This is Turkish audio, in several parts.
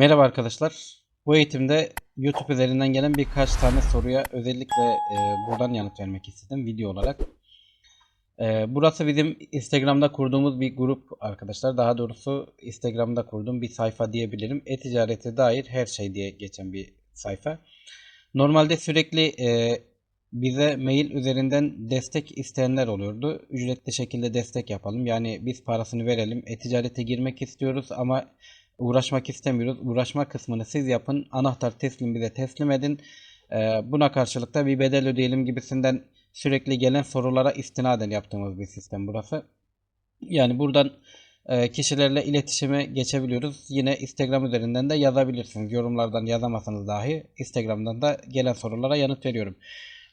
Merhaba arkadaşlar. Bu eğitimde YouTube üzerinden gelen birkaç tane soruya özellikle e, buradan yanıt vermek istedim video olarak. E, burası bizim Instagram'da kurduğumuz bir grup arkadaşlar. Daha doğrusu Instagram'da kurduğum bir sayfa diyebilirim. E-ticarete dair her şey diye geçen bir sayfa. Normalde sürekli e, bize mail üzerinden destek isteyenler oluyordu. Ücretli şekilde destek yapalım. Yani biz parasını verelim. E-ticarete girmek istiyoruz ama uğraşmak istemiyoruz. Uğraşma kısmını siz yapın. Anahtar teslim bize teslim edin. Ee, buna karşılık da bir bedel ödeyelim gibisinden sürekli gelen sorulara istinaden yaptığımız bir sistem burası. Yani buradan e, kişilerle iletişime geçebiliyoruz. Yine Instagram üzerinden de yazabilirsiniz. Yorumlardan yazamasanız dahi Instagram'dan da gelen sorulara yanıt veriyorum.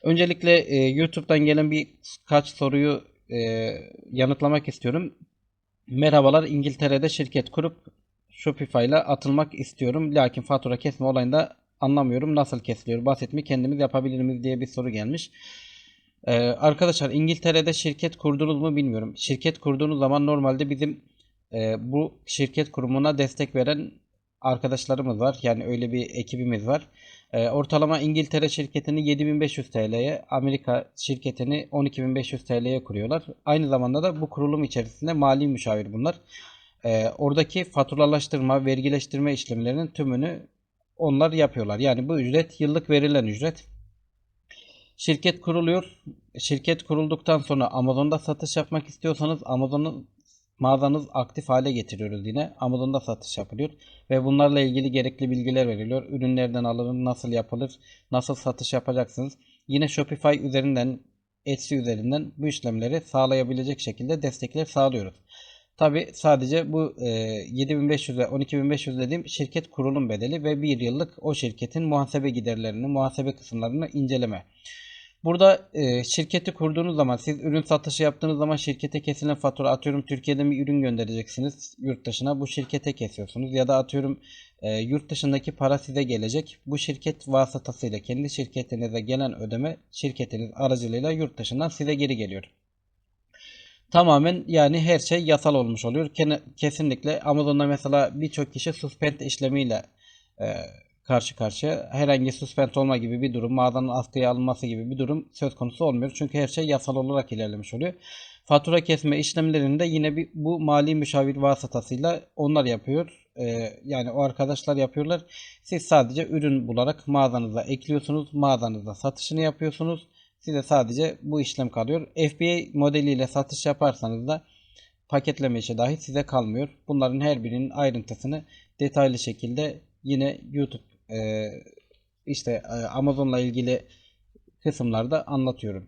Öncelikle e, YouTube'dan gelen birkaç soruyu e, yanıtlamak istiyorum. Merhabalar İngiltere'de şirket kurup Shopify ile atılmak istiyorum. Lakin fatura kesme olayında anlamıyorum. Nasıl kesiliyor? Basit mi? Kendimiz yapabilir miyiz diye bir soru gelmiş. Ee, arkadaşlar İngiltere'de şirket kurdunuz mu bilmiyorum. Şirket kurduğunuz zaman normalde bizim e, bu şirket kurumuna destek veren arkadaşlarımız var. Yani öyle bir ekibimiz var. E, ortalama İngiltere şirketini 7500 TL'ye, Amerika şirketini 12500 TL'ye kuruyorlar. Aynı zamanda da bu kurulum içerisinde mali müşavir bunlar. E, oradaki faturalaştırma, vergileştirme işlemlerinin tümünü onlar yapıyorlar. Yani bu ücret yıllık verilen ücret. Şirket kuruluyor. Şirket kurulduktan sonra Amazon'da satış yapmak istiyorsanız Amazon'un mağazanız aktif hale getiriyoruz yine. Amazon'da satış yapılıyor ve bunlarla ilgili gerekli bilgiler veriliyor. Ürünlerden alınır, nasıl yapılır, nasıl satış yapacaksınız. Yine Shopify üzerinden, Etsy üzerinden bu işlemleri sağlayabilecek şekilde destekler sağlıyoruz. Tabi sadece bu e, 7500 ve 12500 dediğim şirket kurulum bedeli ve bir yıllık o şirketin muhasebe giderlerini, muhasebe kısımlarını inceleme. Burada e, şirketi kurduğunuz zaman siz ürün satışı yaptığınız zaman şirkete kesilen fatura atıyorum Türkiye'den bir ürün göndereceksiniz yurt dışına bu şirkete kesiyorsunuz ya da atıyorum e, yurt dışındaki para size gelecek bu şirket vasıtasıyla kendi şirketinize gelen ödeme şirketiniz aracılığıyla yurt dışından size geri geliyor. Tamamen yani her şey yasal olmuş oluyor. Kesinlikle Amazon'da mesela birçok kişi suspend işlemiyle e, karşı karşıya. Herhangi suspend olma gibi bir durum, mağazanın askıya alınması gibi bir durum söz konusu olmuyor. Çünkü her şey yasal olarak ilerlemiş oluyor. Fatura kesme işlemlerinde yine bir, bu mali müşavir vasıtasıyla onlar yapıyor. E, yani o arkadaşlar yapıyorlar. Siz sadece ürün bularak mağazanıza ekliyorsunuz. Mağazanızda satışını yapıyorsunuz. Size sadece bu işlem kalıyor. FBA modeliyle satış yaparsanız da paketleme işi dahi size kalmıyor. Bunların her birinin ayrıntısını detaylı şekilde yine YouTube e, işte e, Amazon'la ilgili kısımlarda anlatıyorum.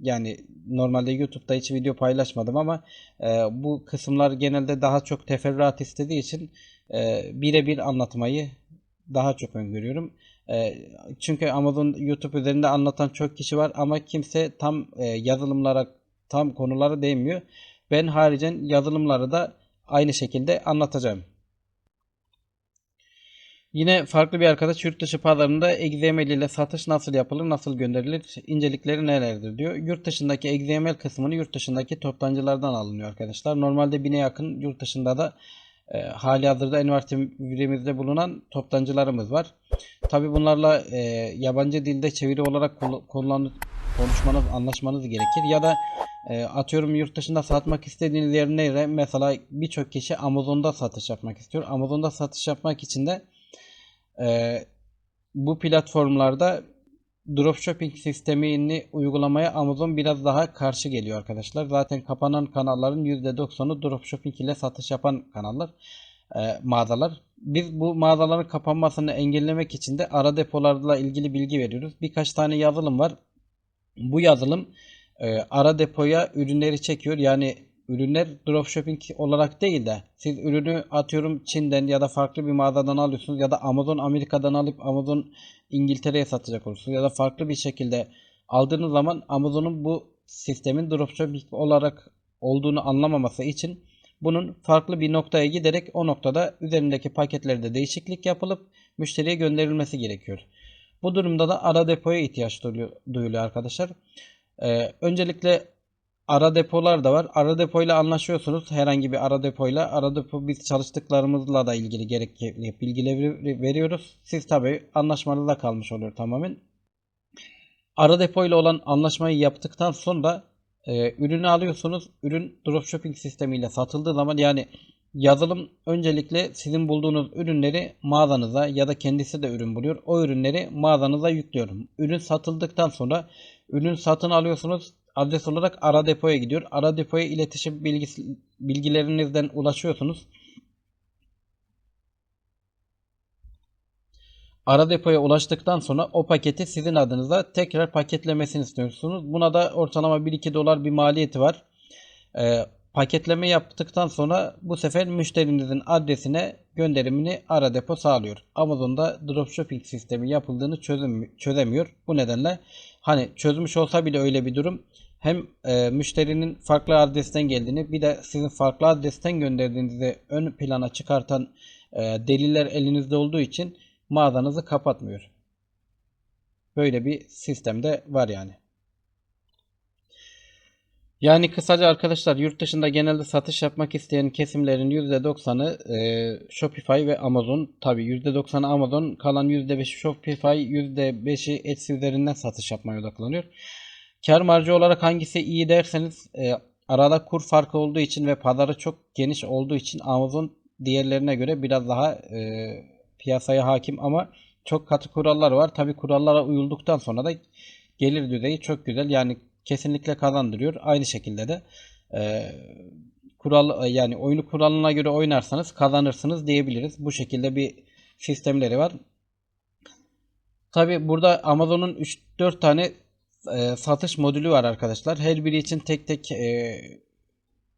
Yani normalde YouTube'da hiç video paylaşmadım ama e, bu kısımlar genelde daha çok teferruat istediği için e, birebir anlatmayı daha çok öngörüyorum. E, çünkü Amazon YouTube üzerinde anlatan çok kişi var ama kimse tam e, yazılımlara tam konulara değmiyor. Ben haricen yazılımları da aynı şekilde anlatacağım. Yine farklı bir arkadaş yurt dışı pazarında XML ile satış nasıl yapılır, nasıl gönderilir, incelikleri nelerdir diyor. Yurt dışındaki XML kısmını yurt dışındaki toptancılardan alınıyor arkadaşlar. Normalde bine yakın yurt dışında da e, hali hazırda üniversitemizde bulunan toptancılarımız var. Tabi bunlarla e, yabancı dilde çeviri olarak kullanıp konuşmanız, anlaşmanız gerekir. Ya da e, atıyorum yurt dışında satmak istediğiniz yer nere? Mesela birçok kişi Amazon'da satış yapmak istiyor. Amazon'da satış yapmak için de e, bu platformlarda dropshipping sistemini uygulamaya Amazon biraz daha karşı geliyor arkadaşlar. Zaten kapanan kanalların %90'u dropshipping ile satış yapan kanallar, e, mağazalar. Biz bu mağazaların kapanmasını engellemek için de ara depolarla ilgili bilgi veriyoruz. Birkaç tane yazılım var. Bu yazılım e, ara depoya ürünleri çekiyor. Yani ürünler dropshipping olarak değil de siz ürünü atıyorum Çin'den ya da farklı bir mağazadan alıyorsunuz ya da Amazon Amerika'dan alıp Amazon İngiltere'ye satacak olursunuz ya da farklı bir şekilde aldığınız zaman Amazon'un bu sistemin dropshipping olarak olduğunu anlamaması için bunun farklı bir noktaya giderek o noktada üzerindeki paketlerde değişiklik yapılıp müşteriye gönderilmesi gerekiyor. Bu durumda da ara depoya ihtiyaç duyuluyor arkadaşlar. Ee, öncelikle ara depolar da var. Ara depoyla anlaşıyorsunuz. Herhangi bir ara depoyla. Ara depo biz çalıştıklarımızla da ilgili gerekli bilgileri veriyoruz. Siz tabi anlaşmalı kalmış oluyor tamamen. Ara depoyla olan anlaşmayı yaptıktan sonra e, ürünü alıyorsunuz. Ürün dropshipping sistemiyle satıldığı zaman yani yazılım öncelikle sizin bulduğunuz ürünleri mağazanıza ya da kendisi de ürün buluyor. O ürünleri mağazanıza yüklüyorum. Ürün satıldıktan sonra ürün satın alıyorsunuz. Adres olarak ara depoya gidiyor. Ara depoya iletişim bilgisi, bilgilerinizden ulaşıyorsunuz. Ara depoya ulaştıktan sonra o paketi sizin adınıza tekrar paketlemesini istiyorsunuz. Buna da ortalama 1-2 dolar bir maliyeti var. Ee, paketleme yaptıktan sonra bu sefer müşterinizin adresine gönderimini ara depo sağlıyor. Amazon'da dropshipping sistemi yapıldığını çözüm, çözemiyor. Bu nedenle hani çözmüş olsa bile öyle bir durum hem e, müşterinin farklı adresten geldiğini bir de sizin farklı adresten gönderdiğinizi ön plana çıkartan e, deliller elinizde olduğu için mağazanızı kapatmıyor. Böyle bir sistemde var yani. Yani kısaca arkadaşlar yurt dışında genelde satış yapmak isteyen kesimlerin %90'ı e, Shopify ve Amazon. Tabi %90'ı Amazon, kalan %5'i Shopify, %5'i Etsy üzerinden satış yapmaya odaklanıyor. Kar marjı olarak hangisi iyi derseniz e, arada kur farkı olduğu için ve pazarı çok geniş olduğu için Amazon diğerlerine göre biraz daha e, piyasaya hakim ama çok katı kurallar var. Tabi kurallara uyulduktan sonra da gelir düzeyi çok güzel. Yani kesinlikle kazandırıyor. Aynı şekilde de e, kural yani oyunu kuralına göre oynarsanız kazanırsınız diyebiliriz. Bu şekilde bir sistemleri var. Tabi burada Amazon'un 3-4 tane e, satış modülü var arkadaşlar. Her biri için tek tek e,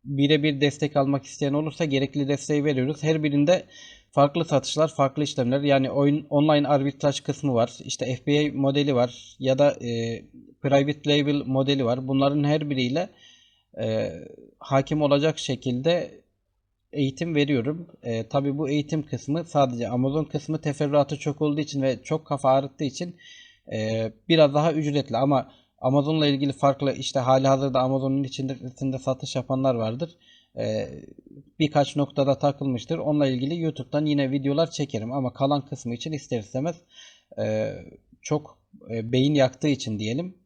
birebir destek almak isteyen olursa gerekli desteği veriyoruz. Her birinde farklı satışlar, farklı işlemler. Yani oyun online arbitraj kısmı var. İşte FBA modeli var ya da e, private label modeli var. Bunların her biriyle e, hakim olacak şekilde eğitim veriyorum. E, tabii bu eğitim kısmı sadece Amazon kısmı teferruatı çok olduğu için ve çok kafa ağrıttığı için e, biraz daha ücretli ama Amazon'la ilgili farklı işte hali hazırda Amazon'un içinde, satış yapanlar vardır. Ee, birkaç noktada takılmıştır. Onunla ilgili YouTube'dan yine videolar çekerim ama kalan kısmı için ister istemez e, çok e, beyin yaktığı için diyelim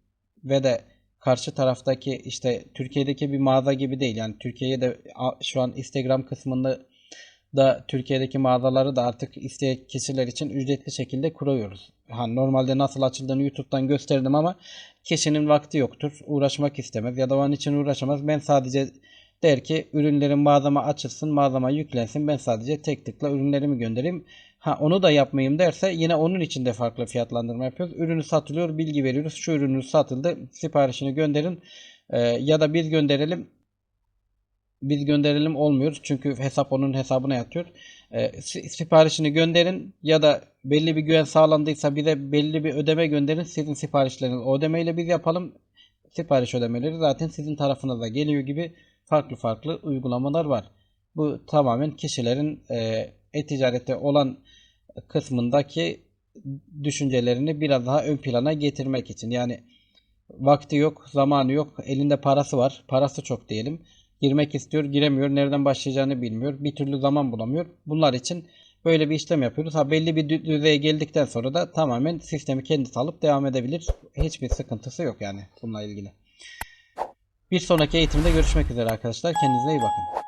ve de karşı taraftaki işte Türkiye'deki bir mağaza gibi değil. Yani Türkiye'ye de şu an Instagram kısmında da Türkiye'deki mağazaları da artık isteyen kişiler için ücretli şekilde kuruyoruz. Ha, normalde nasıl açıldığını YouTube'dan gösterdim ama kişinin vakti yoktur. Uğraşmak istemez ya da onun için uğraşamaz. Ben sadece der ki ürünlerin mağazama açılsın, mağazama yüklensin. Ben sadece tek tıkla ürünlerimi göndereyim. Ha onu da yapmayayım derse yine onun için de farklı fiyatlandırma yapıyoruz. Ürünü satılıyor, bilgi veriyoruz. Şu ürünü satıldı, siparişini gönderin ee, ya da biz gönderelim biz gönderelim olmuyor. Çünkü hesap onun hesabına yatıyor. E, siparişini gönderin ya da belli bir güven sağlandıysa bize belli bir ödeme gönderin. Sizin siparişlerinizi o ödemeyle biz yapalım. Sipariş ödemeleri zaten sizin tarafınıza geliyor gibi farklı farklı uygulamalar var. Bu tamamen kişilerin e, e-ticarette olan kısmındaki düşüncelerini biraz daha ön plana getirmek için. Yani vakti yok, zamanı yok, elinde parası var, parası çok diyelim girmek istiyor, giremiyor, nereden başlayacağını bilmiyor, bir türlü zaman bulamıyor. Bunlar için böyle bir işlem yapıyoruz. Ha belli bir düzeye geldikten sonra da tamamen sistemi kendisi alıp devam edebilir. Hiçbir sıkıntısı yok yani bununla ilgili. Bir sonraki eğitimde görüşmek üzere arkadaşlar. Kendinize iyi bakın.